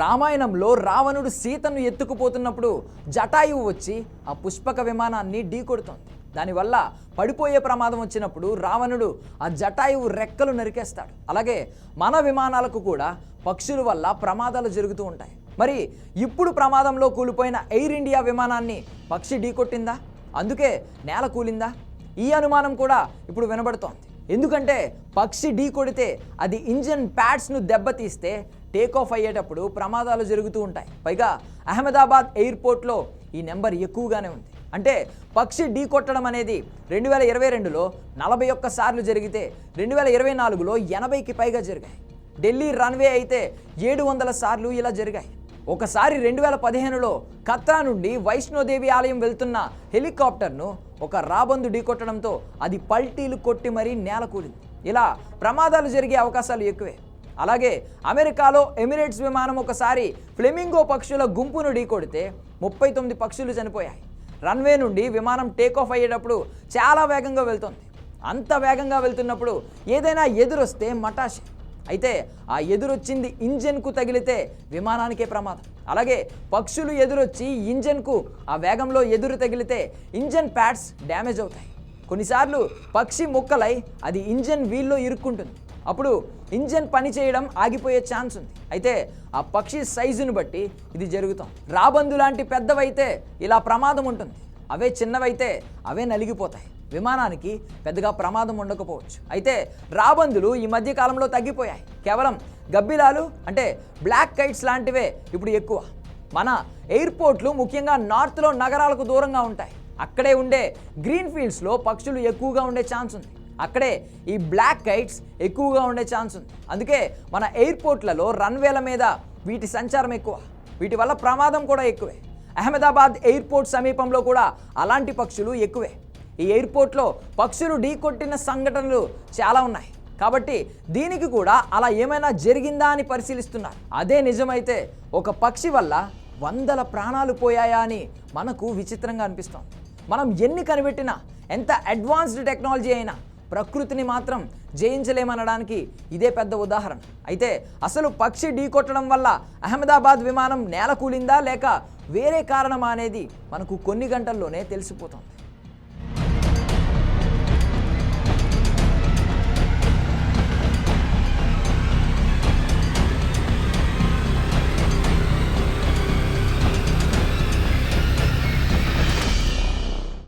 రామాయణంలో రావణుడు సీతను ఎత్తుకుపోతున్నప్పుడు జటాయువు వచ్చి ఆ పుష్పక విమానాన్ని ఢీకొడుతోంది దానివల్ల పడిపోయే ప్రమాదం వచ్చినప్పుడు రావణుడు ఆ జటాయువు రెక్కలు నరికేస్తాడు. అలాగే మన విమానాలకు కూడా పక్షుల వల్ల ప్రమాదాలు జరుగుతూ ఉంటాయి. మరి ఇప్పుడు ప్రమాదంలో కూలిపోయిన ఎయిర్ ఇండియా విమానాన్ని పక్షి ఢీకొట్టిందా అందుకే నేల కూలిందా? ఈ అనుమానం కూడా ఇప్పుడు వినబడుతోంది. ఎందుకంటే పక్షి ఢీ కొడితే అది ఇంజన్ ప్యాడ్స్ను దెబ్బతీస్తే టేక్ ఆఫ్ అయ్యేటప్పుడు ప్రమాదాలు జరుగుతూ ఉంటాయి. పైగా అహ్మదాబాద్ ఎయిర్పోర్ట్లో ఈ నెంబర్ ఎక్కువగానే ఉంది. అంటే పక్షి ఢీ కొట్టడం అనేది రెండు వేల ఇరవై రెండులో నలభై ఒక్క సార్లు జరిగితే రెండు వేల ఇరవై నాలుగులో ఎనభైకి పైగా జరిగాయి. ఢిల్లీ రన్వే అయితే ఏడు వందల సార్లు ఇలా జరిగాయి. ఒకసారి రెండు వేల పదిహేనులో కత్రా నుండి వైష్ణోదేవి ఆలయం వెళ్తున్న హెలికాప్టర్ను ఒక రాబందు ఢీకొట్టడంతో అది పల్టీలు కొట్టి మరీ నేల కూలింది ఇలా ప్రమాదాలు జరిగే అవకాశాలు ఎక్కువే. అలాగే అమెరికాలో ఎమిరేట్స్ విమానం ఒకసారి ఫ్లెమింగో పక్షుల గుంపును ఢీకొడితే ముప్పై తొమ్మిది పక్షులు చనిపోయాయి. రన్వే నుండి విమానం టేక్ ఆఫ్ అయ్యేటప్పుడు చాలా వేగంగా వెళ్తుంది. అంత వేగంగా వెళ్తున్నప్పుడు ఏదైనా ఎదురొస్తే మటాషే అయితే ఆ ఎదురొచ్చింది ఇంజన్కు తగిలితే విమానానికే ప్రమాదం. అలాగే పక్షులు ఎదురొచ్చి ఇంజన్కు ఆ వేగంలో ఎదురు తగిలితే ఇంజన్ ప్యాడ్స్ డ్యామేజ్ అవుతాయి. కొన్నిసార్లు పక్షి ముక్కలై అది ఇంజన్ వీల్లో ఇరుక్కుంటుంది. అప్పుడు ఇంజన్ పని చేయడం ఆగిపోయే ఛాన్స్ ఉంది. అయితే ఆ పక్షి సైజును బట్టి ఇది జరుగుతాం. రాబందు లాంటి పెద్దవైతే ఇలా ప్రమాదం ఉంటుంది. అవే చిన్నవైతే అవే నలిగిపోతాయి. విమానానికి పెద్దగా ప్రమాదం ఉండకపోవచ్చు. అయితే రాబందులు ఈ మధ్య కాలంలో తగ్గిపోయాయి. కేవలం గబ్బిలాలు అంటే బ్లాక్ కైట్స్ లాంటివే ఇప్పుడు ఎక్కువ. మన ఎయిర్పోర్ట్లు ముఖ్యంగా నార్త్లో నగరాలకు దూరంగా ఉంటాయి. అక్కడే ఉండే గ్రీన్ ఫీల్డ్స్లో పక్షులు ఎక్కువగా ఉండే ఛాన్స్ ఉంది. అక్కడే ఈ బ్లాక్ కైట్స్ ఎక్కువగా ఉండే ఛాన్స్ ఉంది. అందుకే మన ఎయిర్పోర్ట్లలో రన్వేల మీద వీటి సంచారం ఎక్కువ. వీటి వల్ల ప్రమాదం కూడా ఎక్కువే. అహ్మదాబాద్ ఎయిర్పోర్ట్ సమీపంలో కూడా అలాంటి పక్షులు ఎక్కువే. ఈ ఎయిర్పోర్ట్లో పక్షులు ఢీకొట్టిన సంఘటనలు చాలా ఉన్నాయి. కాబట్టి దీనికి కూడా అలా ఏమైనా జరిగిందా అని పరిశీలిస్తున్నారు. అదే నిజమైతే ఒక పక్షి వల్ల వందల ప్రాణాలు పోయాయా అని మనకు విచిత్రంగా అనిపిస్తోంది. మనం ఎన్ని కనిపెట్టినా ఎంత అడ్వాన్స్డ్ టెక్నాలజీ అయినా ప్రకృతిని మాత్రం జయించలేమనడానికి ఇదే పెద్ద ఉదాహరణ. అయితే అసలు పక్షి ఢీకొట్టడం వల్ల అహ్మదాబాద్ విమానం నేల కూలిందా లేక వేరే కారణమా అనేది మనకు కొన్ని గంటల్లోనే తెలిసిపోతుంది.